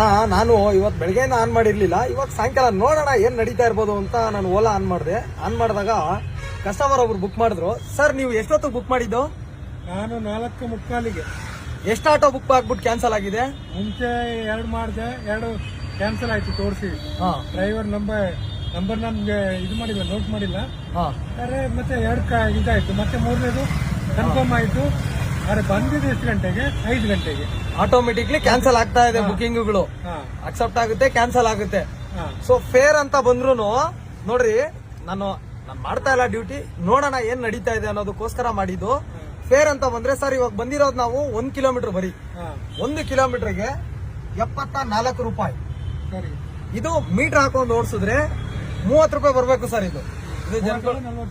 ಅಣ್ಣ ನಾನು ಇವತ್ತು ಬೆಳಗ್ಗೆಯಿಂದ ಆನ್ ಮಾಡಿರ್ಲಿಲ್ಲ. ಇವಾಗ ಸಾಯಂಕಾಲ ನೋಡೋಣ ಏನ್ ನಡೀತಾ ಇರ್ಬೋದು ಅಂತ ನಾನು ಓಲಾ ಆನ್ ಮಾಡಿದೆ. ಆನ್ ಮಾಡಿದಾಗ ಕಸ್ಟಮರ್ ಒಬ್ರು ಬುಕ್ ಮಾಡಿದ್ರು. ಸರ್ ನೀವು ಎಷ್ಟೊತ್ತಿಗೆ ಬುಕ್ ಮಾಡಿದ್ದು? ನಾನು ನಾಲ್ಕು ಮುಕ್ಕಾಲಿಗೆ. ಎಷ್ಟು ಆಟೋ ಬುಕ್ ಆಗ್ಬಿಟ್ಟು ಕ್ಯಾನ್ಸಲ್ ಆಗಿದೆ? ಮುಂಚೆ ಎರಡು ಮಾಡಿದೆ ಎರಡು ಕ್ಯಾನ್ಸಲ್ ಆಯ್ತು ತೋರಿಸಿ. ಹಾ. ಡ್ರೈವರ್ ನಂಬರ್ ನಂಬರ್ ನಮ್ಗೆ ಇದು ಮಾಡಿಲ್ಲ ನೋಟ್ ಮಾಡಿಲ್ಲ. ಮತ್ತೆ ಎರಡು ಕ ಇದಾಯ್ತು. ಮತ್ತೆ ಮೂರನೇದು ಕನ್ಫರ್ಮ್ ಆಯ್ತು. ಅರೆ ಬಂದಿದ್ದು ಎಷ್ಟು ಗಂಟೆಗೆ? ಐದು ಗಂಟೆಗೆ. ಆಟೋಮೆಟಿಕ್ಲಿ ಕ್ಯಾನ್ಸಲ್ ಆಗ್ತಾ ಇದೆ ಬುಕಿಂಗ್ಗಳು ಅಕ್ಸೆಪ್ಟ್ ಆಗುತ್ತೆ ಕ್ಯಾನ್ಸಲ್ ಆಗುತ್ತೆ. ಸೊ ಫೇರ್ ಅಂತ ಬಂದ್ರು ನೋಡ್ರಿ ನಾನು ನಾನು ಮಾಡ್ತಾ ಇಲ್ಲ ಡ್ಯೂಟಿ ನೋಡೋಣ ಏನ್ ನಡೀತಾ ಇದೆ ಅನ್ನೋದಕ್ಕೋಸ್ಕರ ಮಾಡಿದ್ದು. ಫೇರ್ ಅಂತ ಬಂದ್ರೆ ಸರ್ ಇವಾಗ ಬಂದಿರೋದು ನಾವು ಒಂದ್ ಕಿಲೋಮೀಟರ್ ಬರೀ. ಒಂದು ಕಿಲೋಮೀಟರ್ಗೆ ಎಪ್ಪತ್ತ ನಾಲ್ಕು ರೂಪಾಯಿ. ಸರಿ. ಇದು ಮೀಟರ್ ಹಾಕೊಂಡು ಓಡಿಸಿದ್ರೆ ಮೂವತ್ತು ರೂಪಾಯಿ ಬರಬೇಕು ಸರ್ ಇದು.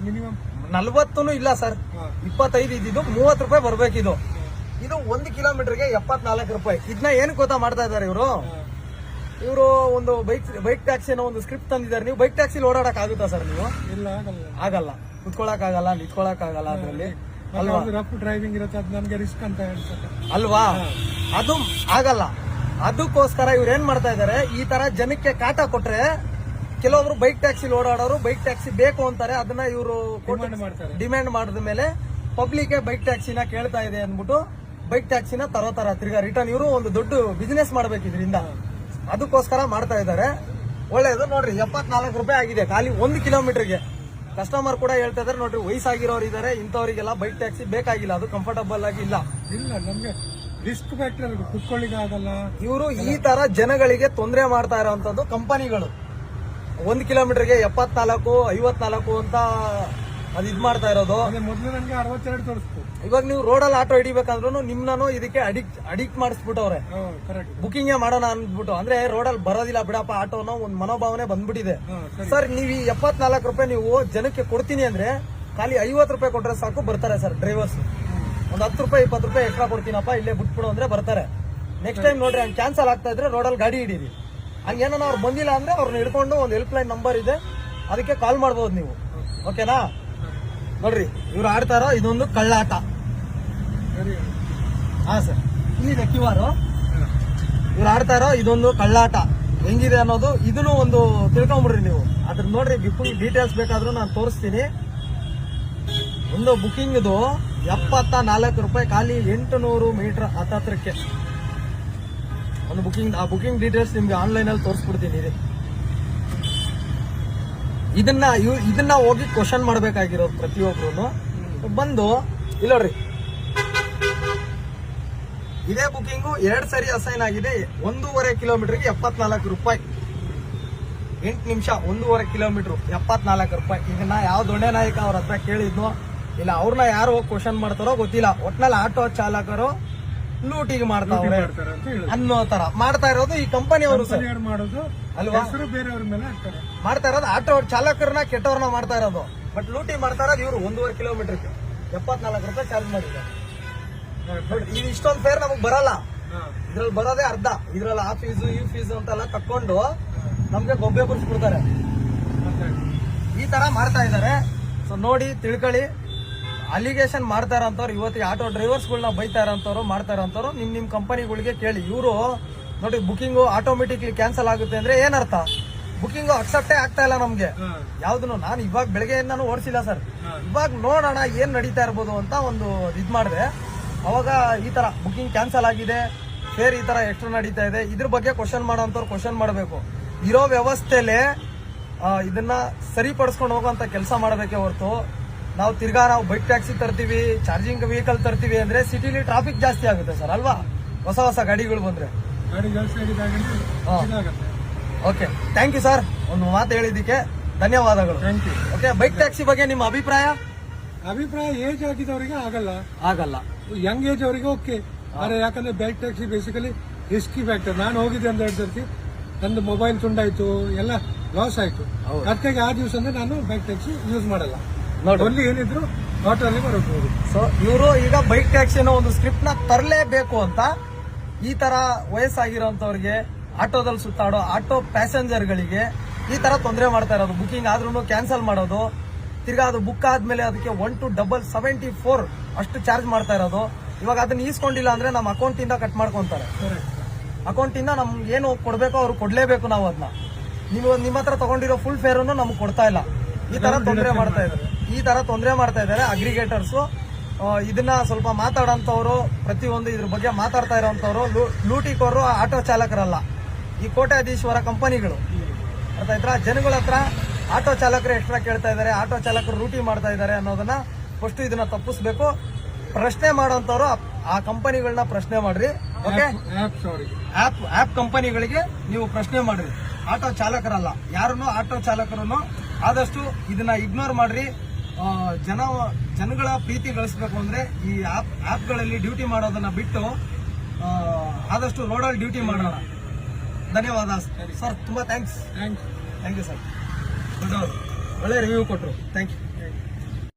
ಮಿನಿಮಮ್ ನಲ್ವತ್ತು ಇಲ್ಲ ಸರ್. ಇಪ್ಪತ್ತೈದು ಇದ್ದಿದ್ದು ಮೂವತ್ತು ರೂಪಾಯಿ ಬರ್ಬೇಕಿದು. ಇದು ಒಂದು ಕಿಲೋಮೀಟರ್ಗೆ ಎಪ್ಪತ್ನಾಲ್ಕು ರೂಪಾಯಿ. ಇದನ್ನ ಏನು ಗೊತ್ತಾ ಮಾಡ್ತಾ ಇದಾರೆ ಇವರು? ಇವರು ಒಂದು ಬೈಕ್ ಬೈಕ್ ಟ್ಯಾಕ್ಸಿ ಅನ್ನೋ ಒಂದು ಸ್ಕ್ರಿಪ್ಟ್ ತಂದಿದ್ದಾರೆ. ನೀವು ಬೈಕ್ ಟ್ಯಾಕ್ಸಿ ಓಡಾಡಕ್ ಆಗುತ್ತಾ ಸರ್ ನೀವು? ಇಲ್ಲ ಆಗಲ್ಲ. ಕುತ್ಕೊಳಕ್ ಆಗಲ್ಲ. ನಿತ್ಕೊಳಕ್ ಆಗಲ್ಲ ಅದರಲ್ಲಿ. ಅಲ್ವಾ? ರಫ್ ಡ್ರೈವಿಂಗ್ ಇರುತ್ತೆ ಅದು ರಿಸ್ಕ್ ಅಂತ ಹೇಳ್ತಾರೆ. ಅಲ್ವಾ? ಅದು ಆಗಲ್ಲ. ಅದಕ್ಕೋಸ್ಕರ ಇವ್ರು ಏನ್ ಮಾಡ್ತಾ ಇದಾರೆ ಈ ತರ ಜನಕ್ಕೆ ಕಾಟ ಕೊಟ್ರೆ ಕೆಲವೊಬ್ರು ಬೈಕ್ ಟ್ಯಾಕ್ಸಿ ಓಡಾಡೋರು ಬೈಕ್ ಟ್ಯಾಕ್ಸಿ ಬೇಕು ಅಂತಾರೆ ಅದನ್ನ ಇವರು ಡಿಮ್ಯಾಂಡ್ ಮಾಡಿದ ಮೇಲೆ ಪಬ್ಲಿಕ್ ಬೈಕ್ ಟ್ಯಾಕ್ಸಿನ ಕೇಳ್ತಾ ಇದೆ ಅಂದ್ಬಿಟ್ಟು ಬೈಕ್ ಟ್ಯಾಕ್ಸಿನ ತರೋತಾರ ತಿರ್ಗಾ ರಿಟರ್ನ್ ಇವರು ಒಂದು ದೊಡ್ಡ ಬಿಸ್ನೆಸ್ ಮಾಡ್ಬೇಕು ಇದರಿಂದ. ಅದಕ್ಕೋಸ್ಕರ ಮಾಡ್ತಾ ಇದ್ದಾರೆ. ಒಳ್ಳೇದು ನೋಡ್ರಿ ಎಪ್ಪತ್ನಾಲ್ಕು ರೂಪಾಯಿ ಆಗಿದೆ ಖಾಲಿ ಒಂದು ಕಿಲೋಮೀಟರ್ಗೆ. ಕಸ್ಟಮರ್ ಕೂಡ ಹೇಳ್ತಾ ಇದಾರೆ ನೋಡ್ರಿ ವಯಸ್ಸಾಗಿರೋರು ಇದಾರೆ ಇಂಥವರಿಗೆಲ್ಲ ಬೈಕ್ ಟ್ಯಾಕ್ಸಿ ಬೇಕಾಗಿಲ್ಲ ಅದು ಕಂಫರ್ಟಬಲ್ ಆಗಿ ಇಲ್ಲ. ಇಲ್ಲ ನಮ್ಗೆ ರಿಸ್ಕ್ ಫ್ಯಾಕ್ಟರ್ ಕುತ್ಕೊಳ್ಳಿಕ್ಕೆ ಆಗಲ್ಲ ಇವರು ಈ ತರ ಜನಗಳಿಗೆ ತೊಂದರೆ ಮಾಡ್ತಾ ಇರೋಂಥದ್ದು ಕಂಪನಿಗಳು ಒಂದು ಕಿಲೋಮೀಟರ್ಗೆ ಎಪ್ಪತ್ನಾಲ್ಕು ಐವತ್ನಾಲ್ಕು ಅಂತ ಅದು ಇದ್ ಮಾಡ್ತಾ ಇರೋದು. ಮೊದಲು ನನಗೆ ಅರವತ್ತೆರಡು ತೋರಿಸ್ತು. ಇವಾಗ ನೀವು ರೋಡಲ್ಲಿ ಆಟೋ ಹಿಡಿಬೇಕಂದ್ರೂ ನಿಮ್ನೂ ಇದಕ್ಕೆ ಅಡಿಕ್ಟ್ ಅಡಿಕ್ಟ್ ಮಾಡಿಸ್ಬಿಟ್ಟವ್ರೆ. ಬುಕಿಂಗ್ ಮಾಡೋಣ ಅಂದ್ಬಿಟ್ಟು. ಅಂದ್ರೆ ರೋಡಲ್ಲಿ ಬರೋದಿಲ್ಲ ಬಿಡಪ್ಪ ಆಟೋನ ಒಂದು ಮನೋಭಾವನೆ ಬಂದ್ಬಿಟ್ಟಿದೆ. ಸರ್. ನೀವು ಈ ಎಪ್ಪತ್ನಾಲ್ಕು ರೂಪಾಯಿ ನೀವು ಜನಕ್ಕೆ ಕೊಡ್ತೀನಿ ಅಂದ್ರೆ ಖಾಲಿ ಐವತ್ತು ರೂಪಾಯಿ ಕೊಟ್ರೆ ಸಾಕು ಬರ್ತಾರೆ ಸರ್ ಡ್ರೈವರ್ಸ್ ಒಂದು ಹತ್ತು ರೂಪಾಯಿ ಇಪ್ಪತ್ತು ರೂಪಾಯಿ ಎಕ್ಸ್ಟ್ರಾ ಕೊಡ್ತೀನಪ್ಪ ಇಲ್ಲೇ ಬಿಟ್ಬಿಡು ಅಂದ್ರೆ ಬರ್ತಾರೆ. ನೆಕ್ಸ್ಟ್ ಟೈಮ್ ನೋಡ್ರಿ ಹಂಗೆ ಕ್ಯಾನ್ಸಲ್ ಆಗ್ತಾ ಇದ್ರೆ ರೋಡಲ್ಲಿ ಗಾಡಿ ಹಿಡೀರಿ. ಏನೋ ಅವ್ರು ಬಂದಿಲ್ಲ ಅಂದ್ರೆ ಅವ್ರನ್ನ ಹಿಡ್ಕೊಂಡು ಒಂದು ಹೆಲ್ಪ್ ಲೈನ್ ನಂಬರ್ ಇದೆ. ಅದಕ್ಕೆ ಕಾಲ್ ಮಾಡ್ಬೋದು ನೀವು. ಓಕೆನಾ ನೋಡ್ರಿ ಇವ್ರು ಆಡ್ತಾರೋ ಇದೊಂದು ಕಳ್ಳಾಟ. ಹಾ ಸರ್. ಇಲ್ಲಿದೆ ಕ್ಯೂ ಆರ್ ಹಾ. ಇವ್ರು ಆಡ್ತಾರೋ ಇದೊಂದು ಕಳ್ಳಾಟ. ಹೆಂಗಿದೆ ಅನ್ನೋದು ಇದನ್ನು ಒಂದು ತಿಳ್ಕೊಂಬಿಡ್ರಿ ನೀವು. ಅದ್ರ ನೋಡ್ರಿ ಬುಕಿಂಗ್ ಡೀಟೇಲ್ಸ್ ಬೇಕಾದ್ರೂ ನಾನು ತೋರಿಸ್ತೀನಿ. ಒಂದು ಬುಕ್ಕಿಂಗ್ದು ಎಪ್ಪತ್ತ ನಾಲ್ಕು ರೂಪಾಯಿ ಖಾಲಿ ಎಂಟು ನೂರು ಮೀಟರ್ ಹತ್ತತ್ರಕ್ಕೆ. ಒಂದು ಬುಕಿಂಗ್ ಆ ಬುಕಿಂಗ್ ಡೀಟೇಲ್ಸ್ ನಿಮ್ಗೆ ಆನ್ಲೈನ್ ಅಲ್ಲಿ ತೋರಿಸ್ಬಿಡ್ತೀನಿ ಇದೆ. ಇದನ್ನ ಇದನ್ನ ಹೋಗಿ ಕ್ವಶನ್ ಮಾಡ್ಬೇಕಾಗಿರೋದು ಪ್ರತಿಯೊಬ್ರು ಬಂದು ಇಲ್ಲ ನೋಡ್ರಿ. ಇದೇ ಬುಕಿಂಗ್ ಎರಡ್ ಸರಿ ಅಸೈನ್ ಆಗಿದೆ, ಒಂದೂವರೆ ಕಿಲೋಮೀಟರ್ಗೆ ಎಪ್ಪತ್ನಾಲ್ಕು ರೂಪಾಯಿ. ಎಂಟು ನಿಮಿಷ, ಒಂದೂವರೆ ಕಿಲೋಮೀಟರ್ ಎಪ್ಪತ್ನಾಲ್ಕು ರೂಪಾಯಿ. ಈಗ ನಾ ಯಾವ ದೊಣ್ಣೆ ನಾಯಕ ಅವ್ರ ಹತ್ರ ಕೇಳಿದ್ನೋ, ಇಲ್ಲ ಅವ್ರನ್ನ ಯಾರು ಹೋಗಿ ಕ್ವಶನ್ ಮಾಡ್ತಾರೋ ಗೊತ್ತಿಲ್ಲ. ಒಟ್ನಲ್ಲಿ ಆಟೋ ಚಾಲಕರು ಲೂಟಿಗೆ ಮಾಡ್ತಾವ್ರೆ ಅನ್ನೋ ತರ. ಮಾಡ್ತಾ ಇರೋದು ಈ ಕಂಪನಿ ಅವರು ಸರ್ ಮಾಡೋದು ಅಲ್ವಾ? ಬೇರೆಯವ್ರ ಮೇಲೆ ಹಾಕ್ತಾರೆ. ಮಾಡ್ತಾ ಇರೋದು ಆಟೋ ಚಾಲಕರನ್ನ ಕೆಟ್ಟವ್ರನ್ನ ಮಾಡ್ತಾ ಇರೋದು. ಬಟ್ ಲೂಟಿ ಮಾಡ್ತಾ ಇರೋದು ಇವರು ಒಂದೂವರೆ ಕಿಲೋಮೀಟರ್ ಎಪ್ಪತ್ನಾಲ್ಕು ರೂಪಾಯಿ ಚಾರ್ಜ್ ಮಾಡಿದ್ದಾರೆ. ಇದು ಇಷ್ಟೊಂದು ಫೇರ್ ನಮಗ್ ಬರಲ್ಲ. ಇದ್ರಲ್ಲಿ ಬರೋದೇ ಅರ್ಧ. ಇದ್ರಲ್ಲಿ ಆ ಫೀಸು ಈ ಫೀಸು ಅಂತೆಲ್ಲ ತಕ್ಕೊಂಡು ನಮ್ಗೆ ಗೊಬ್ಬೆ ಬರ್ಸ್ಬಿಡ್ತಾರೆ ಈ ತರ ಮಾಡ್ತಾ ಇದ್ದಾರೆ. ಸೊ ನೋಡಿ ತಿಳ್ಕೊಳ್ಳಿ. ಅಲಿಗೇಷನ್ ಮಾಡ್ತಾರಂತವ್ರು ಇವತ್ತಿಗೆ ಆಟೋ ಡ್ರೈವರ್ಸ್ಗಳನ್ನ ಬೈತಾ ಇರೋಂಥವ್ರು ನಿಮ್ಮ ನಿಮ್ಮ ನಿಮ್ ನಿಮ್ ಕಂಪನಿಗಳಿಗೆ ಕೇಳಿ. ಇವರು ನೋಡಿ ಬುಕಿಂಗು ಆಟೋಮೆಟಿಕ್ಲಿ ಕ್ಯಾನ್ಸಲ್ ಆಗುತ್ತೆ ಅಂದ್ರೆ ಏನರ್ಥ? ಬುಕಿಂಗು ಅಕ್ಸೆಪ್ಟೇ ಆಗ್ತಾ ಇಲ್ಲ ನಮ್ಗೆ. ಯಾವ್ದನ್ನು ನಾನು ಇವಾಗ ಬೆಳಗ್ಗೆಯಿಂದಾನು ಓಡಿಸಿಲ್ಲ ಸರ್. ಇವಾಗ ನೋಡೋಣ ಏನ್ ನಡೀತಾ ಇರ್ಬೋದು ಅಂತ ಒಂದು ಇದ್ ಮಾಡಿದೆ. ಅವಾಗ ಈ ತರ ಬುಕಿಂಗ್ ಕ್ಯಾನ್ಸಲ್ ಆಗಿದೆ ಫೇರ್ ಈ ತರ ಎಷ್ಟು ನಡೀತಾ ಇದೆ ಇದ್ರ ಬಗ್ಗೆ ಕ್ವಶನ್ ಮಾಡೋಂಥವ್ರು ಕ್ವಶನ್ ಮಾಡಬೇಕು. ಇರೋ ವ್ಯವಸ್ಥೆಲೆ ಇದನ್ನ ಸರಿಪಡಿಸ್ಕೊಂಡು ಹೋಗುವಂತ ಕೆಲಸ ಮಾಡಬೇಕೇ ಹೊರತು. ನಾವು ತಿರ್ಗಾ ನಾವು ಬೈಕ್ ಟ್ಯಾಕ್ಸಿ ತರ್ತೀವಿ ಚಾರ್ಜಿಂಗ್ ವೆಹಿಕಲ್ ತರ್ತೀವಿ ಅಂದ್ರೆ ಸಿಟಿಲಿ ಟ್ರಾಫಿಕ್ ಜಾಸ್ತಿ ಆಗುತ್ತೆ ಸರ್ ಅಲ್ವಾ? ಹೊಸ ಹೊಸ ಗಾಡಿಗಳು ಬಂದ್ರೆ. ಗಾಡಿ ಜಾಸ್ತಿ ಆಗಿದಾಗ ಹಾ. ಇದಾಗತ್ತೆ. ಓಕೆ ಥ್ಯಾಂಕ್ ಯು ಸರ್ ಒಂದು ಮಾತು ಹೇಳಿದ್ದಕ್ಕೆ ಧನ್ಯವಾದಗಳು. ಓಕೆ ಬೈಕ್ ಟ್ಯಾಕ್ಸಿ ಬಗ್ಗೆ ನಿಮ್ಮ ಅಭಿಪ್ರಾಯ? ಅಭಿಪ್ರಾಯ ಏಜ್ ಆಗಿದವರಿಗೆ ಆಗಲ್ಲ. ಆಗಲ್ಲ. ಯಂಗ್ ಏಜ್ ಅವರಿಗೆ ಓಕೆ ಆದ್ರೆ ಯಾಕಂದ್ರೆ bike taxi basically risky factor ನಾನು ಹೋಗಿದ್ದೆ ಅಂತ ಹೇಳ್ತಿರ್ತಿ. ನಂದು ಮೊಬೈಲ್ ತುಂಡಾಯ್ತು ಎಲ್ಲ ಲಾಸ್ ಆಯ್ತು. ಅದಕ್ಕಾಗಿ ಆ ದಿವಸ ನಾನು ಬೈಕ್ ಟ್ಯಾಕ್ಸಿ ಯೂಸ್ ಮಾಡಲ್ಲ. ಒಲ್ಲಿ ಏನಿದ್ರು ಆಟೋಲ್ಲಿ ಬರಬಹುದು. ಸೊ ಇವರು ಈಗ ಬೈಕ್ ಟ್ಯಾಕ್ಸಿ ಅನ್ನೋ ಒಂದು ಸ್ಕ್ರಿಪ್ಟ್ನ ತರಲೇಬೇಕು ಅಂತ ಈ ತರ ವಯಸ್ಸಾಗಿರೋಂಥವ್ರಿಗೆ ಆಟೋದಲ್ಲಿ ಸುತ್ತಾಡೋ ಆಟೋ ಪ್ಯಾಸೆಂಜರ್ಗಳಿಗೆ ಈ ತರ ತೊಂದರೆ ಮಾಡ್ತಾ ಇರೋದು. ಬುಕಿಂಗ್ ಆದ್ರೂ ಕ್ಯಾನ್ಸಲ್ ಮಾಡೋದು. ತಿರ್ಗಾ ಅದು ಬುಕ್ ಆದ್ಮೇಲೆ ಅದಕ್ಕೆ one two double seventy four ಅಷ್ಟು ಚಾರ್ಜ್ ಮಾಡ್ತಾ ಇರೋದು. ಇವಾಗ ಅದನ್ನ ಈಸ್ಕೊಂಡಿಲ್ಲ ಅಂದ್ರೆ ನಮ್ಮ ಅಕೌಂಟ್ ಇಂದ ಕಟ್ ಮಾಡ್ಕೊಂತಾರೆ. ಅಕೌಂಟ್ ಇಂದ ನಮ್ಗೆ ಏನು ಕೊಡ್ಬೇಕೋ ಅವ್ರು ಕೊಡ್ಲೇಬೇಕು ನಾವು ಅದನ್ನ. ನೀವು ನಿಮ್ಮ ಹತ್ರ ತಗೊಂಡಿರೋ ಫುಲ್ ಫೇರ್ ನಮ್ಗೆ ಕೊಡ್ತಾ ಇಲ್ಲ. ಈ ತರ ತೊಂದರೆ ಮಾಡ್ತಾ ಇದ್ದಾರೆ. ಈ ತರ ತೊಂದರೆ ಮಾಡ್ತಾ ಇದ್ದಾರೆ ಅಗ್ರಿಗೇಟರ್ಸ್. ಇದನ್ನ ಸ್ವಲ್ಪ ಮಾತಾಡೋಂಥವ್ರು ಪ್ರತಿಯೊಂದು ಇದ್ರ ಬಗ್ಗೆ ಮಾತಾಡ್ತಾ ಇರೋಂಥವ್ರು ಲೂಟಿಕೋರು ಆಟೋ ಚಾಲಕರಲ್ಲ. ಈ ಕೋಟ್ಯಾಧೀಶ್ವರ ಕಂಪನಿಗಳು. ಅರ್ಥ ಆಯ್ತಾ? ಜನಗಳ ಹತ್ರ ಆಟೋ ಚಾಲಕರು ಎಕ್ಸ್ಟ್ರಾ ಕೇಳ್ತಾ ಇದ್ದಾರೆ ಆಟೋ ಚಾಲಕರು ರೂಟಿ ಮಾಡ್ತಾ ಇದ್ದಾರೆ ಅನ್ನೋದನ್ನ ಫಸ್ಟ್ ಇದನ್ನ ತಪ್ಪಿಸ್ಬೇಕು. ಪ್ರಶ್ನೆ ಮಾಡೋಂಥವ್ರು ಆ- ಕಂಪನಿಗಳನ್ನ ಪ್ರಶ್ನೆ ಮಾಡ್ರಿ ಓಕೆ? ಆಪ್ ಸಾರಿ ಆಪ್ ಕಂಪನಿಗಳಿಗೆ ನೀವು ಪ್ರಶ್ನೆ ಮಾಡ್ರಿ. ಆಟೋ ಚಾಲಕರಲ್ಲ ಯಾರನ್ನು ಆಟೋ ಚಾಲಕರನ್ನು ಆದಷ್ಟು ಇದನ್ನ ಇಗ್ನೋರ್ ಮಾಡ್ರಿ. ಜನ ಜನಗಳ ಪ್ರೀತಿ ಗಳಿಸ್ಬೇಕು ಅಂದ್ರೆ ಈ ಆಪ್ ಆ್ಯಪ್ಗಳಲ್ಲಿ ಡ್ಯೂಟಿ ಮಾಡೋದನ್ನ ಬಿಟ್ಟು ಆದಷ್ಟು ರೋಡಲ್ಲಿ ಡ್ಯೂಟಿ ಮಾಡೋಣ. ಧನ್ಯವಾದ ಸರ್ ತುಂಬಾ thanks thank you thank you sir ಒಳ್ಳೆ ರಿವ್ಯೂ ಕೊಟ್ಟರು ಥ್ಯಾಂಕ್ ಯು